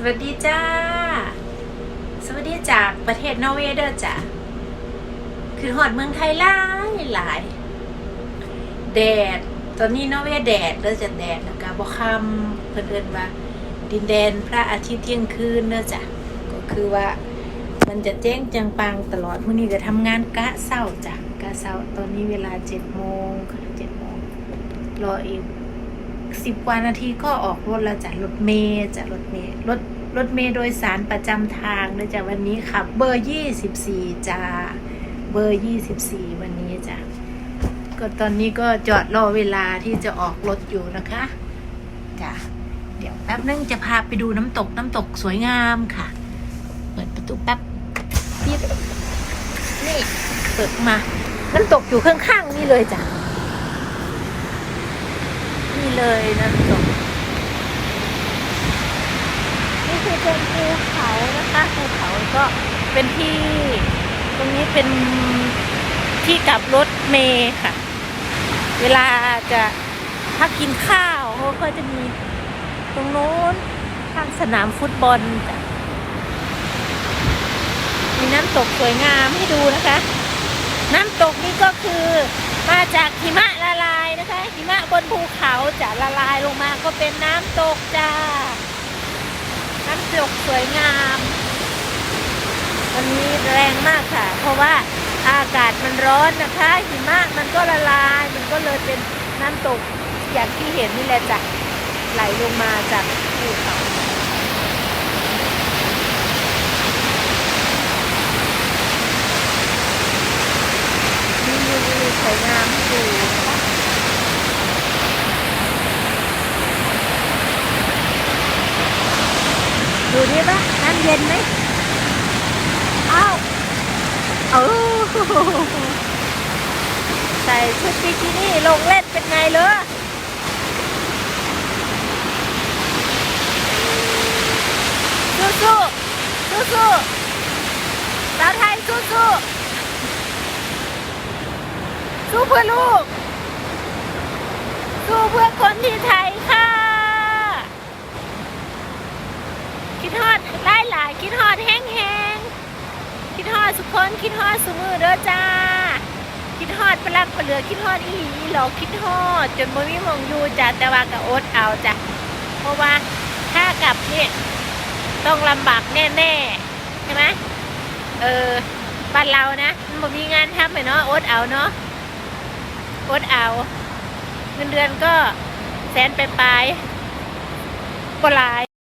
สวัสดีจ้า สวัสดีจากประเทศนอร์เวย์เด้อจ้ะคือหอดเมืองไทยหลายหลาย แดด ตอนนี้นอร์เวย์แดดเด้อจะแดดแล้วก็บ่คำเพิ่นเอิ้นว่าดินแดนพระอาทิตย์เที่ยงคืนเด้อจ้ะก็คือว่ามันจะแจ้งจังปังตลอดมื้อนี้ก็ทำงานกะเช้าจ้ะกะเช้าตอนนี้เวลา7โมงค่ะ7โมงรออีก สิบกว่านาทีก็ออกรถแล้วจะรถเมย์จะรถเมย์รถรถเมย์โดยสารประจำทางเลยจ้ะวันนี้ขับเบอร์ยี่สิบสี่จ้าเบอร์ยี่สิบสี่วันนี้จ้ะก็ตอนนี้ก็จอดรอเวลาที่จะออกรถอยู่นะคะจ้ะเดี๋ยวแป๊บนึงจะพาไปดูน้ำตกน้ำตกสวยงามค่ะ เปิดประตูแป๊บปิดนี่เปิดมา น้ำตกอยู่ข้างๆนี่เลยจ้ะ เลยนะทุกคนนี่คือเป็นภูเขานะคะภูเขาก็เป็นที่ ตรงนี้เป็นที่กลับรถเมย์ค่ะ เวลาจะพักกินข้าวเขาก็จะมีตรงโน้นข้างสนามฟุตบอลจ้ะมีน้ำตกสวยงามให้ดูนะคะ น้ำตกนี่ก็คือมาจากหิมะละลาย มะบนภูเขาจะละลายลงมาก็เป็นน้ำตกจ้า น้ำตกสวยงาม วันนี้แรงมากค่ะ เพราะว่าอากาศมันร้อนนะคะหิมะมันก็ละลาย มันก็เลยเป็นน้ำตกอย่างที่เห็นนี่แหละจ้ะไหลลงมาจากภูเขา มีวิวสวยงามให้ดูนะคะดู นี่ปะน้ำเย็นไหมอ้าวเออใส่ชุดบิกินี่ลงเล่นเป็นไงเลยสู้สู้สู้สู้สาวไทยสู้สู้สู้เพื่อลูก สู้เพื่อคนที่ไทยค่ะ คิดฮอดไล่หลาย คิดฮอดแห้งแหงๆคิดฮอดสุกคน คิดฮอดสุมือเด้อจ้า คิดฮอดปลักปลาเหลือคิดฮอดอีหลอกคิดฮอด จนบ่มีมองอยู่จ้ะแต่ว่าก็อดเอาจ้ะเพราะว่าถ้ากลับเนี่ยต้องลำบากแน่ๆใช่ไหมเออบ้านเรานะมันบ่มีงานทำเลยเนาะอดเอาเนาะอดเอาเงินเดือนก็แสนไปปลายก็หลาย